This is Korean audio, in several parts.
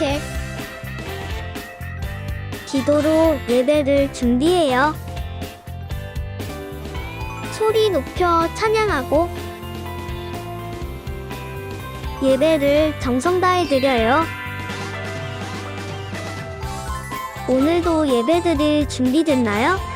선택. 기도로 예배를 준비해요. 소리 높여 찬양하고 예배를 정성 다해 드려요. 오늘도 예배드릴 준비됐나요?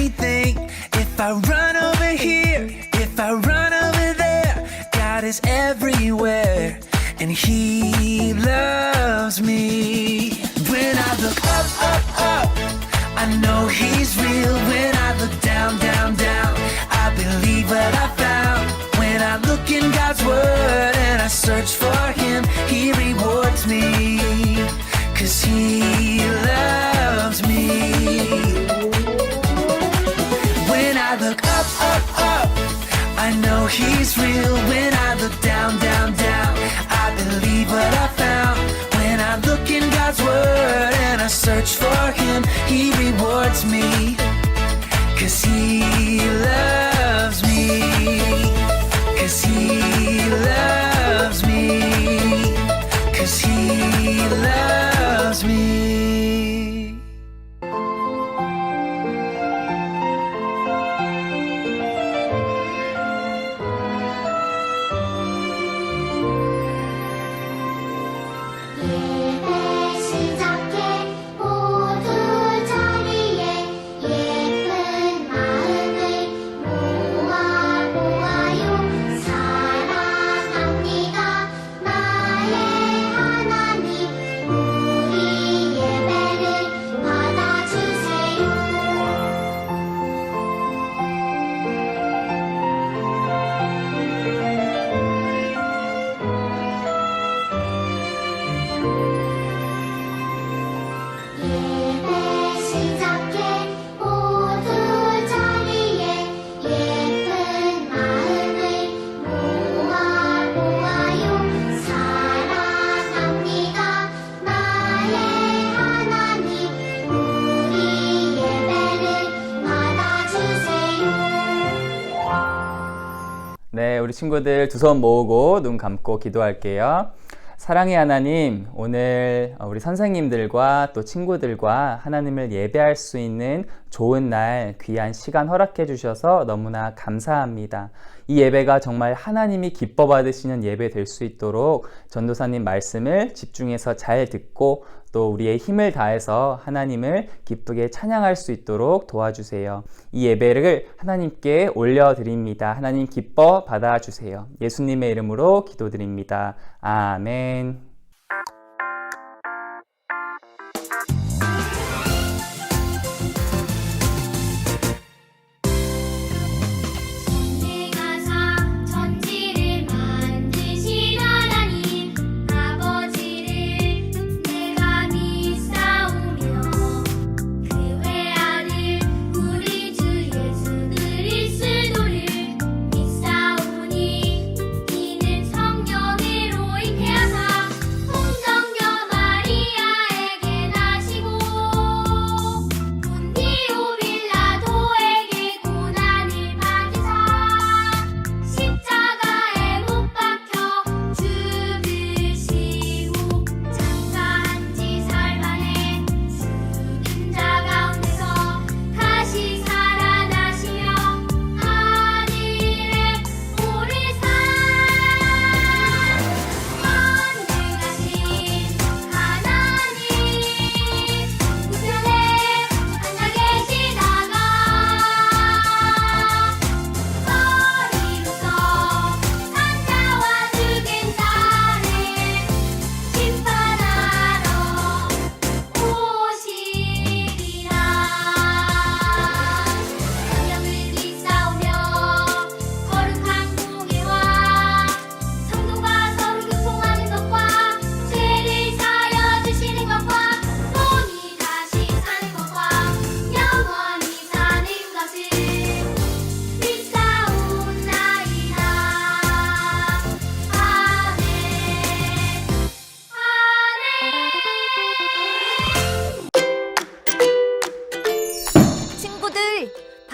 Anything. If I run over here, if I run over there, God is everywhere, and He loves me. When I look up, up, up, I know He's real. When I look down, down, down, I believe what I found. When I look in God's Word and I search for Him, He rewards me. Cause He loves He's real. When I look down, down, down, I believe what I found. When I look in God's Word and I search for Him, He rewards me. Cause He loves me. Cause He loves 우리 친구들 두 손 모으고 눈 감고 기도할게요. 사랑의 하나님, 오늘 우리 선생님들과 또 친구들과 하나님을 예배할 수 있는 좋은 날, 귀한 시간 허락해 주셔서 너무나 감사합니다. 이 예배가 정말 하나님이 기뻐 받으시는 예배 될 수 있도록 전도사님 말씀을 집중해서 잘 듣고 또 우리의 힘을 다해서 하나님을 기쁘게 찬양할 수 있도록 도와주세요. 이 예배를 하나님께 올려드립니다. 하나님 기뻐 받아주세요. 예수님의 이름으로 기도드립니다. 아멘.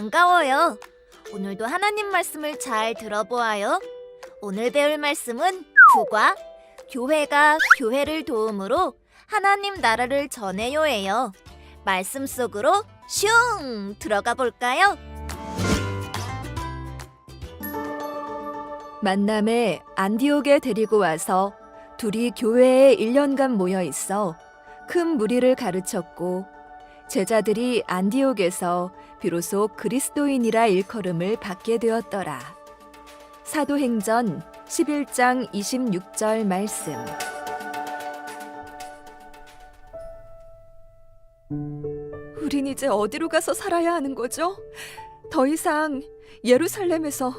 반가워요. 오늘도 하나님 말씀을 잘 들어보아요. 오늘 배울 말씀은 부과 교회가 교회를 도움으로 하나님 나라를 전해요예요. 말씀 속으로 슝 들어가 볼까요? 만남에 안디옥에 데리고 와서 둘이 교회에 1년간 모여 있어 큰 무리를 가르쳤고 제자들이 안디옥에서 비로소 그리스도인이라 일컬음을 받게 되었더라. 사도행전 11장 26절 말씀. 우린 이제 어디로 가서 살아야 하는 거죠? 더 이상 예루살렘에서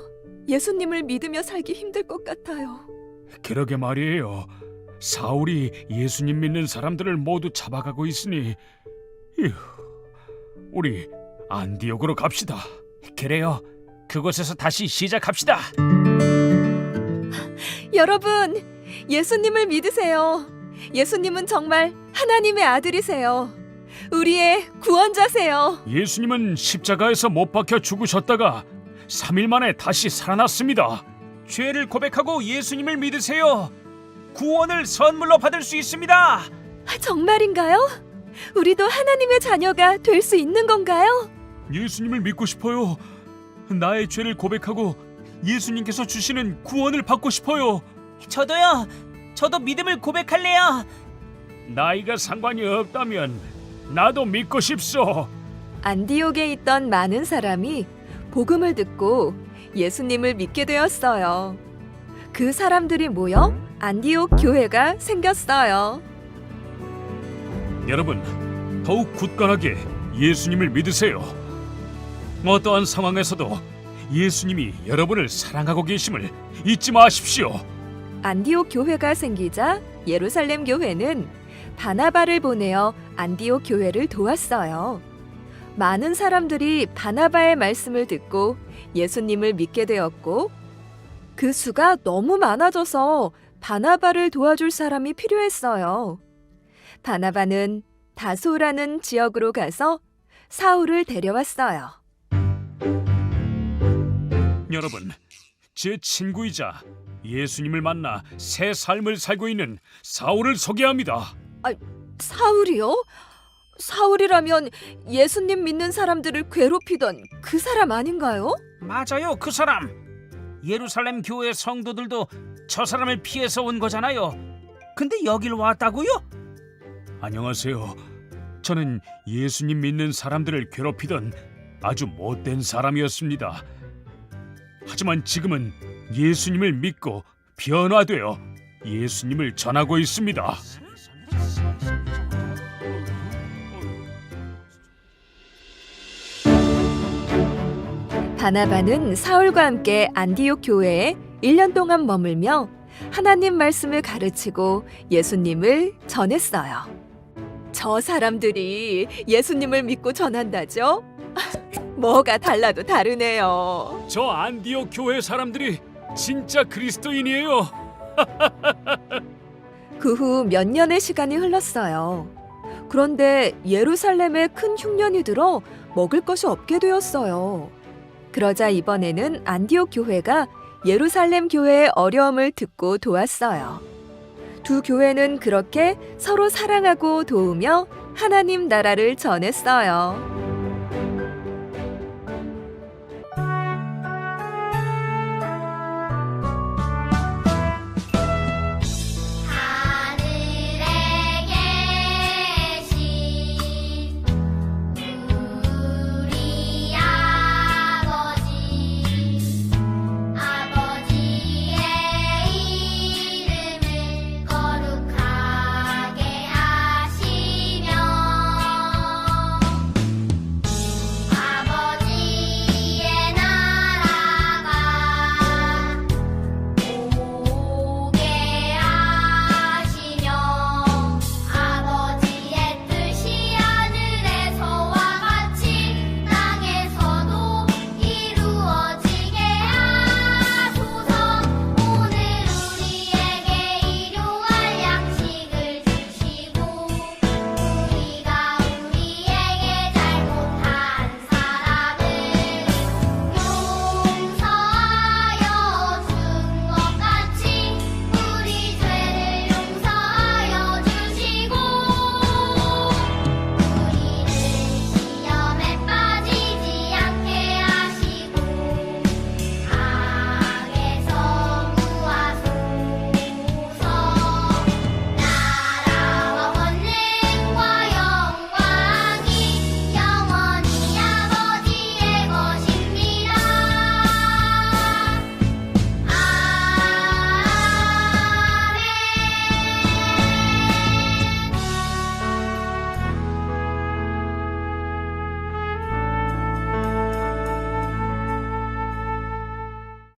예수님을 믿으며 살기 힘들 것 같아요. 그러게 말이에요. 사울이 예수님 믿는 사람들을 모두 잡아가고 있으니 휴, 우리 안디옥으로 갑시다. 그래요. 그곳에서 다시 시작합시다. 여러분, 예수님을 믿으세요. 예수님은 정말 하나님의 아들이세요. 우리의 구원자세요. 예수님은 십자가에서 못 박혀 죽으셨다가 3일 만에 다시 살아났습니다. 죄를 고백하고 예수님을 믿으세요. 구원을 선물로 받을 수 있습니다. 정말인가요? 우리도 하나님의 자녀가 될 수 있는 건가요? 예수님을 믿고 싶어요. 나의 죄를 고백하고 예수님께서 주시는 구원을 받고 싶어요. 저도요. 저도 믿음을 고백할래요. 나이가 상관이 없다면 나도 믿고 싶소. 안디옥에 있던 많은 사람이 복음을 듣고 예수님을 믿게 되었어요. 그 사람들이 모여 안디옥 교회가 생겼어요. 여러분, 더욱 굳건하게 예수님을 믿으세요. 어떠한 상황에서도 예수님이 여러분을 사랑하고 계심을 잊지 마십시오. 안디옥 교회가 생기자 예루살렘 교회는 바나바를 보내어 안디옥 교회를 도왔어요. 많은 사람들이 바나바의 말씀을 듣고 예수님을 믿게 되었고 그 수가 너무 많아져서 바나바를 도와줄 사람이 필요했어요. 바나바는 다소라는 지역으로 가서 사울을 데려왔어요. 여러분, 제 친구이자 예수님을 만나 새 삶을 살고 있는 사울을 소개합니다. 사울이요? 사울이라면 예수님 믿는 사람들을 괴롭히던 그 사람 아닌가요? 맞아요. 그 사람. 예루살렘 교회 성도들도 저 사람을 피해서 온 거잖아요. 근데 여길 왔다고요? 안녕하세요. 저는 예수님 믿는 사람들을 괴롭히던 아주 못된 사람이었습니다. 하지만 지금은 예수님을 믿고 변화되어 예수님을 전하고 있습니다. 바나바는 사울과 함께 안디옥 교회에 1년 동안 머물며 하나님 말씀을 가르치고 예수님을 전했어요. 저 사람들이 예수님을 믿고 전한다죠? 뭐가 달라도 다르네요. 저 안디옥 교회 사람들이 진짜 그리스도인이에요. 그 후 몇 년의 시간이 흘렀어요. 그런데 예루살렘에 큰 흉년이 들어 먹을 것이 없게 되었어요. 그러자 이번에는 안디옥 교회가 예루살렘 교회의 어려움을 듣고 도왔어요. 두 교회는 그렇게 서로 사랑하고 도우며 하나님 나라를 전했어요.